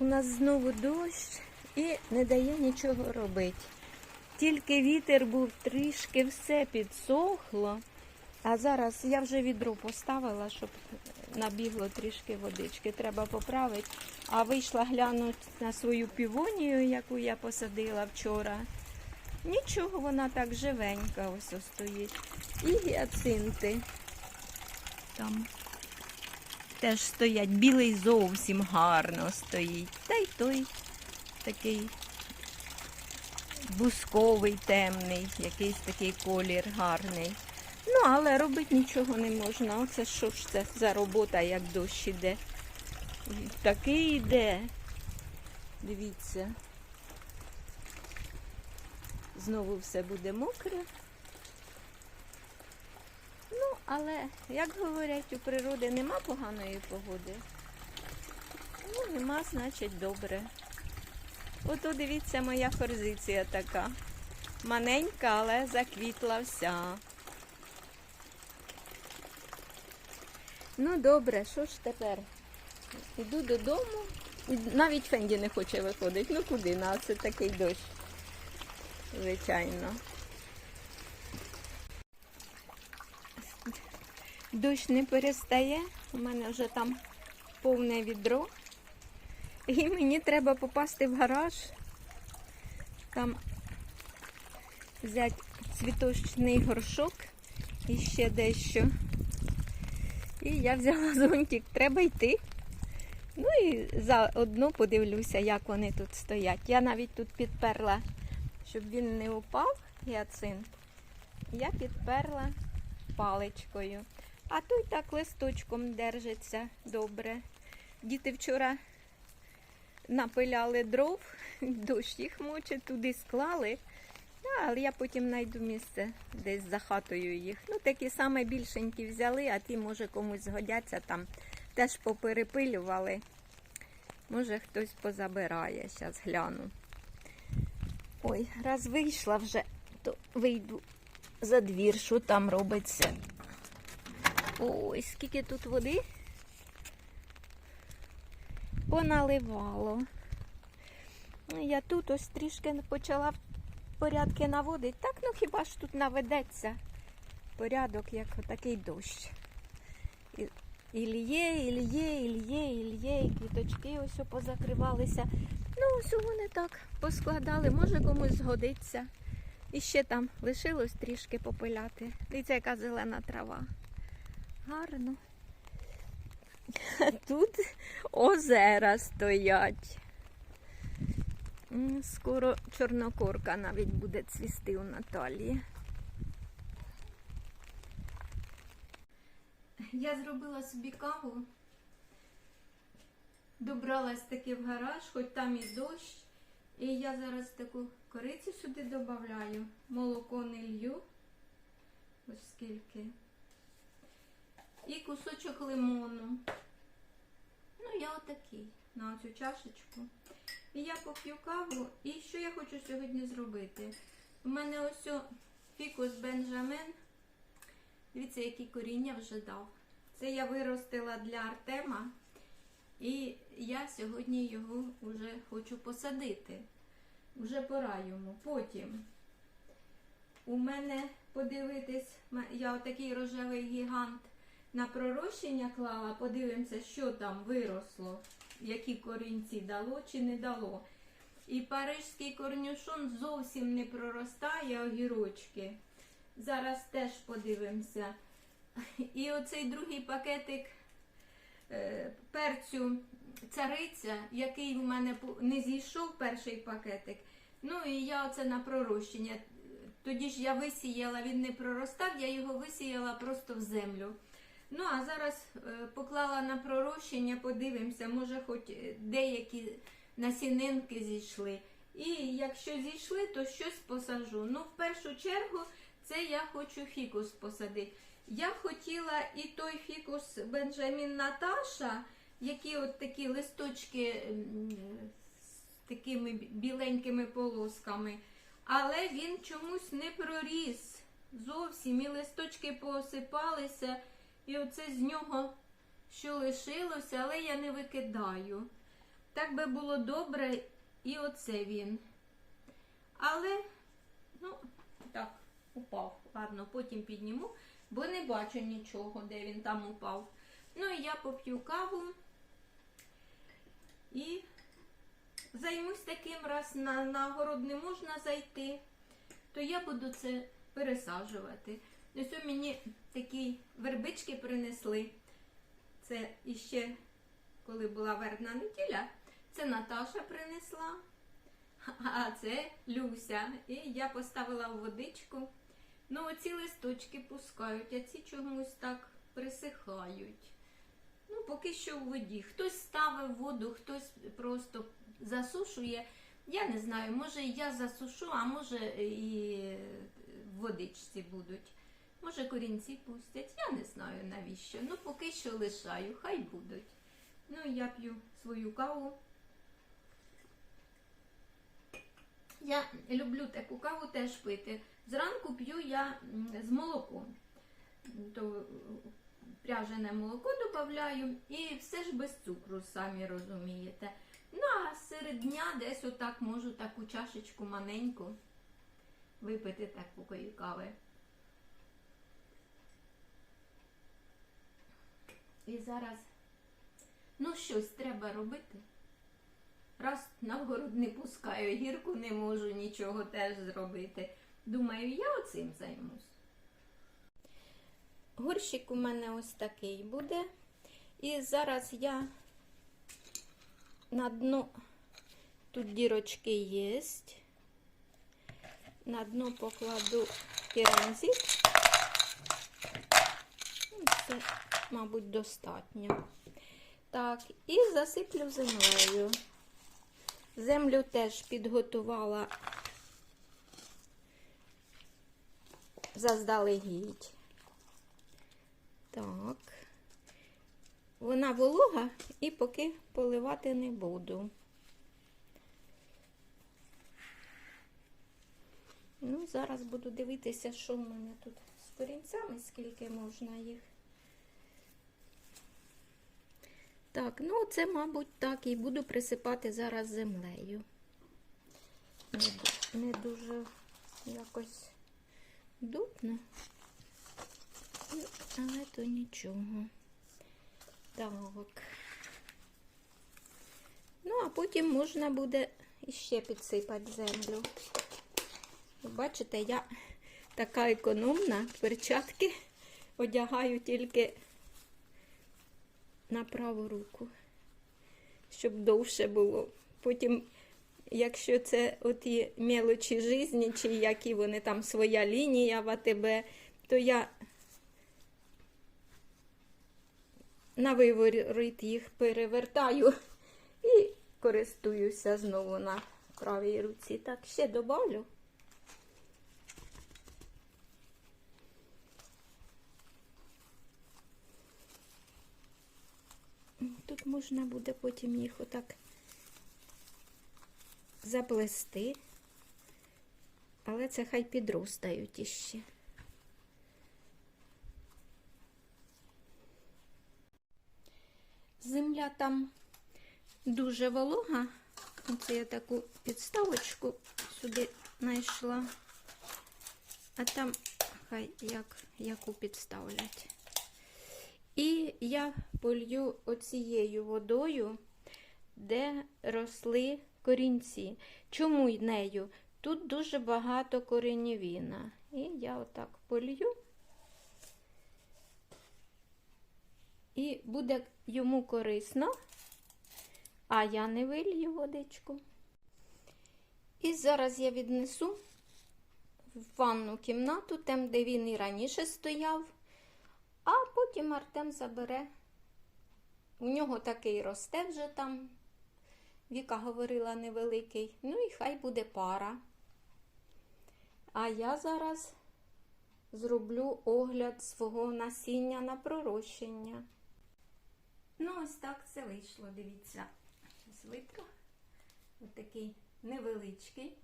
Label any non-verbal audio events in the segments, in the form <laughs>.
У нас знову дощ і не дає нічого робити. Тільки вітер був трішки все підсохло. А зараз я вже відро поставила, щоб набігло трішки водички. Треба поправити. А вийшла глянути на свою півонію, яку я посадила вчора. Нічого, вона так живенька ось стоїть. І гіацинти там теж стоять. Білий зовсім гарно стоїть. Та й той такий бусковий, темний, якийсь такий колір гарний. Ну, але робити нічого не можна. Оце що ж це за робота, як дощ іде. Такий йде. Дивіться. Знову все буде мокре. Але, як говорять, у природи нема поганої погоди. Ну, нема, значить, добре. Ото дивіться, моя форзиція така. Маненька, але заквітла вся. Ну, добре, що ж тепер? Іду додому. Навіть Фенді не хоче виходити. Ну куди? На це такий дощ. Звичайно. Дощ не перестає. У мене вже там повне відро. І мені треба попасти в гараж. Там взяти цвіточний горшок і ще дещо. І я взяла <laughs> зонтик, треба йти. Ну і заодно подивлюся, як вони тут стоять. Я навіть тут підперла, щоб він не упав, гіацинт. Я підперла паличкою. А той так листочком держиться добре. Діти вчора напиляли дров, <laughs> дощ їх мочить, туди склали. А, Але я потім знайду місце десь за хатою їх. Ну, такі саме більшенькі взяли, а ті, може, комусь згодяться там. Теж поперепилювали. Може, хтось позабирає. Зараз гляну. Ой, раз вийшла вже, то вийду за двір, що там робиться. Ой, скільки тут води поналивало. Я тут ось трішки почала порядки наводить. Так, ну хіба ж тут наведеться порядок, як такий дощ. І, і лє, і лє, і лє, і лє, і квіточки ось позакривалися. Ну, ось вони так поскладали, може комусь згодиться. І ще там лишилось трішки попиляти. Дивіться, яка зелена трава. Гарно. <laughs> Тут озера стоять. Скоро чорнокорка навіть буде цвісти у Наталії. Я зробила собі каву. Добралась таки в гараж, хоч там і дощ. І я зараз таку корицю сюди додаю. Молоко не лью. Ось скільки. І кусочок лимону. Ну, я отакий на оцю чашечку. І я поп'ю каву. І що я хочу сьогодні зробити? У мене ось фікус Бенджамен. Дивіться, які коріння вже дав. Це я виростила для Артема. І я сьогодні його вже хочу посадити. Вже пора йому. Потім у мене подивитись, я отакий рожевий гігант на пророщення клала, подивимося, що там виросло, які корінці дало чи не дало. І парижський корнюшон зовсім не проростає огірочки. Зараз теж подивимося. І оцей другий пакетик е, перцю цариця, який в мене не зійшов перший пакетик. Ну і я оце на пророщення. Тоді ж я висіяла, він не проростав, я його висіяла просто в землю. Ну, а зараз е, поклала на пророщення, подивимося, може, хоч е, деякі насінинки зійшли. І якщо зійшли, то щось посажу. Ну, в першу чергу, це я хочу фікус посадити. Я хотіла і той фікус Бенджамін Наташа, які от такі листочки з такими біленькими полосками. Але він чомусь не проріс зовсім. І листочки поосипалися. І оце з нього що лишилося, але я не викидаю. Так би було добре, і оце він. Але, ну, так, упав. Ладно, потім підніму, бо не бачу нічого, де він там упав. Ну і я поп'ю каву і займусь таким, раз на, на город не можна зайти, то я буду це пересаджувати. Ось мені такі вербички принесли. Це іще, коли була вербна неділя, це Наташа принесла, а це Люся. І я поставила в водичку. Ну, оці листочки пускають, а ці чомусь так присихають. Ну, поки що в воді. Хтось ставив воду, хтось просто засушує. Я не знаю, може я засушу, а може і в водичці будуть. Може корінці пустять, я не знаю навіщо. Ну, поки що лишаю, хай будуть. Ну, я п'ю свою каву. Я люблю таку каву теж пити. Зранку п'ю я з молоком. То пряжене молоко додаю і все ж без цукру, самі розумієте. Ну, а серед дня десь отак можу таку чашечку маленьку випити такої кави. І зараз, ну, щось треба робити. Раз на не пускаю, гірку не можу нічого теж зробити. Думаю, я оцим займусь. Горщик у мене ось такий буде. І зараз я на дно, тут дірочки є. На дно покладу керамзит. Ну, Це, мабуть, достатньо. Так, і засиплю землею. Землю теж підготувала заздалегідь. Так. Вона волога і поки поливати не буду. Ну, зараз буду дивитися, що в мене тут з корінцями, скільки можна їх. Так, ну це, мабуть, так і буду присипати зараз землею. Не, не дуже якось дутно, Ну, але то нічого. Так. Ну, а потім можна буде іще підсипати землю. Бачите, я така економна, перчатки одягаю тільки на праву руку, щоб довше було. Потім, якщо це оті мелочі житті, чи які вони там своя лінія в АТБ, то я на виворіт їх перевертаю і користуюся знову на правій руці. Так, ще добавлю. Тут можна буде потім їх отак заплести, але це хай підростають іще. Земля там дуже волога. Оце я таку підставочку сюди знайшла. А там хай як, яку підставлять. І я полью оцією водою, де росли корінці. Чому й нею? Тут дуже багато коренівіна. І я отак полью. І буде йому корисно, а я не вилью водичку. І зараз я віднесу в ванну кімнату, там, де він і раніше стояв. А потім Артем забере. У нього такий росте вже там. Віка говорила невеликий. Ну і хай буде пара. А я зараз зроблю огляд свого насіння на пророщення. Ну, ось так це вийшло, дивіться. Зараз витру. Ось такий невеличкий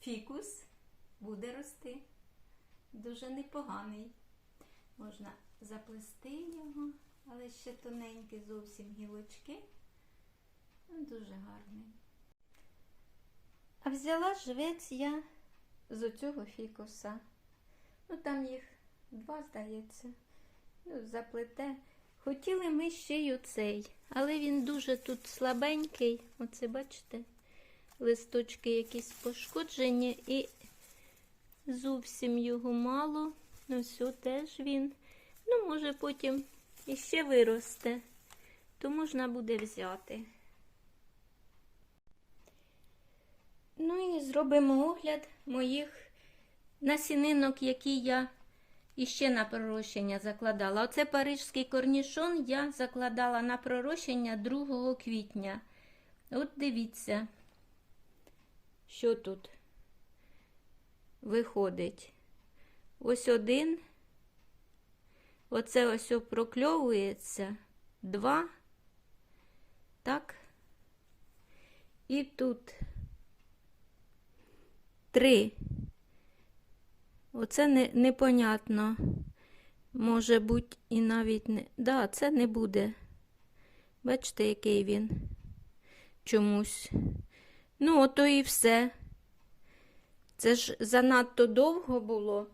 фікус буде рости. Дуже непоганий. Можна заплести його, але ще тоненькі зовсім гілочки. Дуже гарний. А взяла живець я з оцього фікуса. Ну там їх два, здається. Ну, заплете. Хотіли ми ще й оцей, але він дуже тут слабенький. Оце бачите, листочки якісь пошкоджені і зовсім його мало. Ну, все, теж він. Ну, може, потім іще виросте, то можна буде взяти. Ну і зробимо огляд моїх насінинок, які я іще на пророщення закладала. Оце парижський корнішон я закладала на пророщення 2 квітня. От дивіться, що тут виходить. Ось один. Оце ось прокльовується. Два. Так. І тут три. Оце не, непонятно. Може бути і навіть не. Да, це не буде. Бачите, який він чомусь. Ну, ото і все. Це ж занадто довго було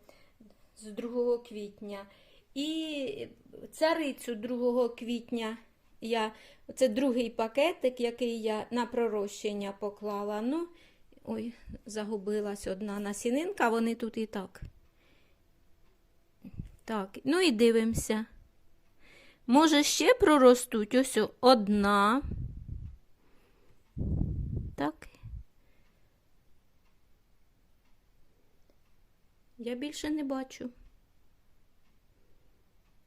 з 2 квітня. І царицю 2 квітня я, це другий пакетик, який я на пророщення поклала. Ну, ой, загубилась одна насінинка, вони тут і так. Так, ну і дивимося. Може, ще проростуть ось одна. Так. Я більше не бачу.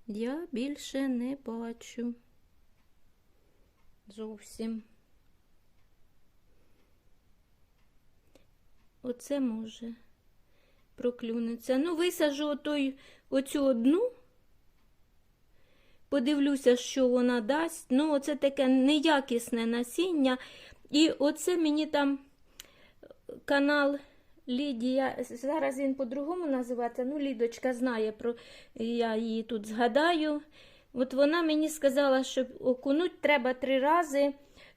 Я більше не бачу. Зовсім. Оце може проклюнеться. Ну, висажу отой, оцю одну. Подивлюся, що вона дасть. Ну, оце таке неякісне насіння. І оце мені там канал Лідія, зараз він по-другому називається. Ну, Лідочка знає про я її тут згадаю. От вона мені сказала, що окунуть треба три рази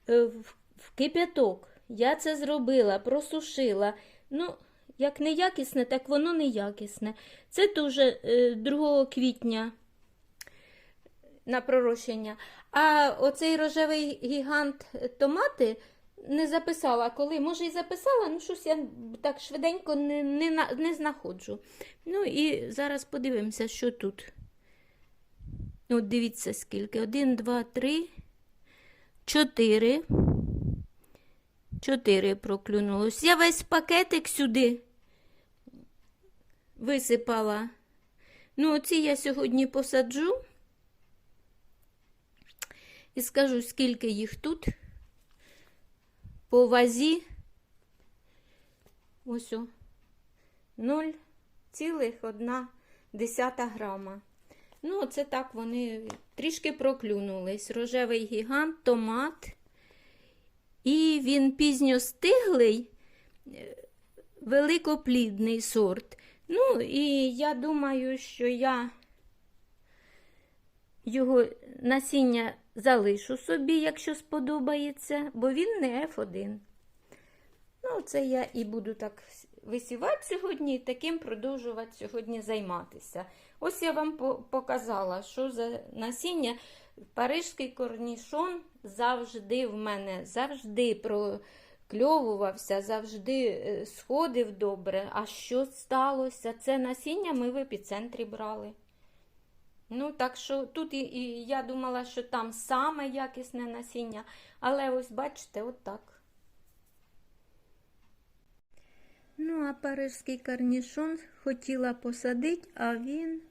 е, в, кип'яток. Я це зробила, просушила. Ну, як неякісне, так воно неякісне. Це дуже 2 квітня на пророщення. А оцей рожевий гігант томати не записала коли. Може, і записала, ну щось я так швиденько не, не, не знаходжу. Ну і зараз подивимося, що тут. От дивіться, скільки. Один, два, три, чотири. Чотири проклюнулось. Я весь пакетик сюди висипала. Ну, оці я сьогодні посаджу. І скажу, скільки їх тут. По вазі. Ось о. 0,1 грама. Ну, оце так вони трішки проклюнулись. Рожевий гігант, томат. І він пізньостиглий, е, великоплідний сорт. Ну, і я думаю, що я його насіння залишу собі, якщо сподобається, бо він не F1. Ну, це я і буду так висівати сьогодні, і таким продовжувати сьогодні займатися. Ось я вам показала, що за насіння. Парижський корнішон завжди в мене, завжди прокльовувався, завжди е, сходив добре. А що сталося? Це насіння ми в епіцентрі брали. Ну, так що тут і, і я думала, що там саме якісне насіння, але ось бачите, отак. Ну, а парижський корнішон хотіла посадити, а він,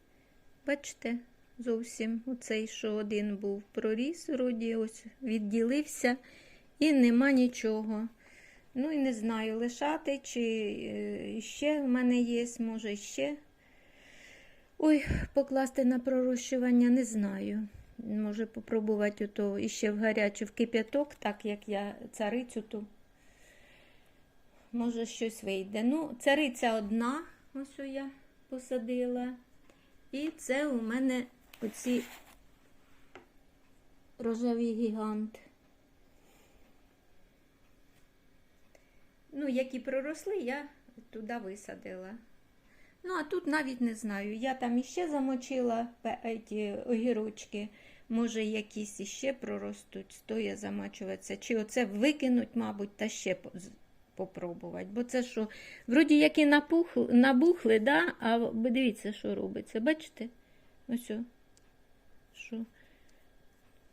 бачите, зовсім оцей, що один був проріс, вроді ось відділився і нема нічого. Ну і не знаю, лишати, чи е, ще в мене є, може ще. Ой, покласти на пророщування не знаю. Може попробувати ото іще в гарячу в кип'яток, так як я царицю ту. Може, щось вийде. Ну, цариця одна, ось я посадила. І це у мене оці рожевий гігант. ну, які проросли, я туди висадила. Ну, а тут навіть не знаю. Я там іще замочила ті огірочки. Може, якісь іще проростуть, стоя замачуватися. Чи оце викинуть, мабуть, та ще по- попробувати. Бо це що, вроді як і напухли, набухли, да? а дивіться, що робиться. Бачите? Ось. Що?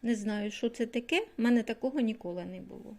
Не знаю, що це таке. У мене такого ніколи не було.